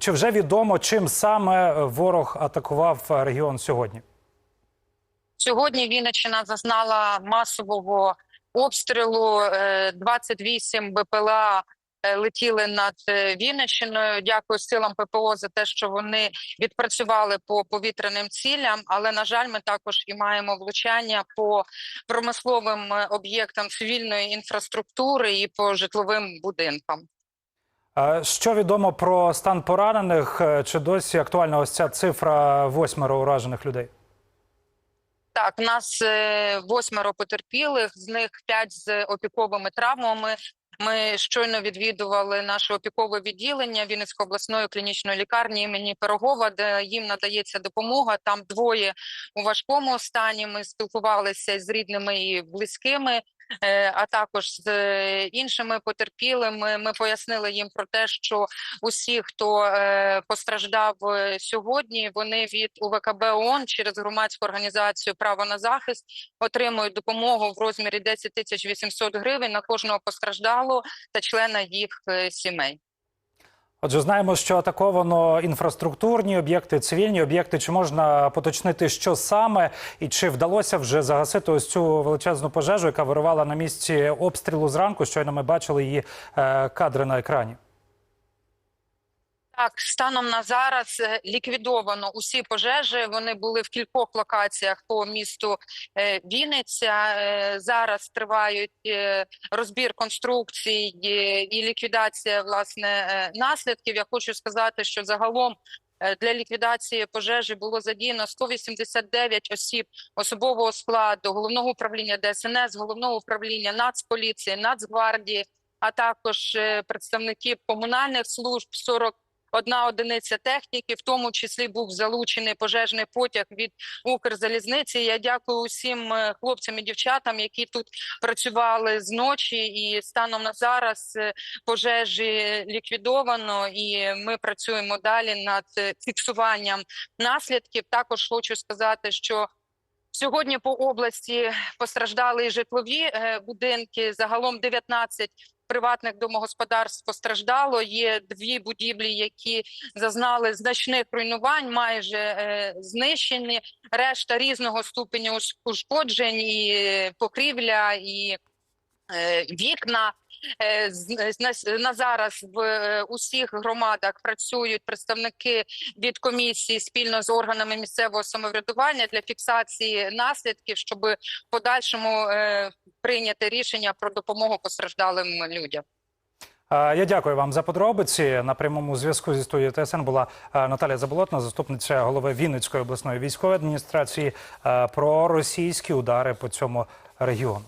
Чи вже відомо, чим саме ворог атакував регіон сьогодні? Сьогодні Вінниччина зазнала масового обстрілу. Е, 28 БПЛА е, летіли над е, Вінниччиною. Дякую силам ППО за те, що вони відпрацювали по повітряним цілям. Але на жаль, ми також і маємо влучання по промисловим е, об'єктам цивільної інфраструктури і по житловим будинкам. Е, Що відомо про стан поранених? Е, Чи досі актуальна ось ця цифра восьмеро уражених людей? Так, у нас е, восьмеро потерпілих, з них п'ять з опіковими травмами. Ми щойно відвідували наше опікове відділення Вінницької обласної клінічної лікарні імені Пирогова, де їм надається допомога. Там двоє у важкому стані. Ми спілкувалися з рідними і близькими. Е, А також з е, іншими потерпілими ми пояснили їм про те, що усі, хто е, постраждав сьогодні, вони від УВКБ ООН через громадську організацію Право на захист отримують допомогу в розмірі 10 тисяч 800 гривень на кожного постраждалого та члена їх сімей. Отже, знаємо, що атаковано інфраструктурні об'єкти, цивільні об'єкти. Чи можна поточнити, що саме, і чи вдалося вже загасити ось цю величезну пожежу, яка вирувала на місці обстрілу зранку? Щойно ми бачили її е, кадри на екрані. Так, станом на зараз е, ліквідовано усі пожежі. Вони були в кількох локаціях по місту е, Вінниця. Е, Зараз тривають розбір конструкцій і ліквідація власне наслідків. Я хочу сказати, що загалом. Для ліквідації пожежі було задіяно 189 осіб особового складу, головного управління ДСНС, головного управління Нацполіції, Нацгвардії, а також представників комунальних служб 40 одна одиниця техніки, в тому числі був залучений пожежний потяг від Укрзалізниці. Я дякую усім е, хлопцям і дівчатам, які тут працювали з ночі, і станом на зараз е, пожежі ліквідовано, і ми працюємо далі над е, фіксуванням наслідків. Також хочу сказати, що Сьогодні по області постраждали житлові будинки. Загалом 19 приватних домогосподарств постраждало. Є дві будівлі, які зазнали значних руйнувань, майже е, знищені. Решта різного ступеня ушкоджень, і е, покрівля, і вікна. Е, з- на, зараз в е, усіх громадах працюють представники від комісії спільно з органами місцевого самоврядування для фіксації наслідків, щоб подальшому е, прийняти рішення про допомогу постраждалим людям. Е, Я дякую вам за подробиці. На прямому зв'язку зі студією ТСН була е, Наталія Заболотна, заступниця голови Вінницької обласної військової адміністрації, е, про російські удари по цьому регіону.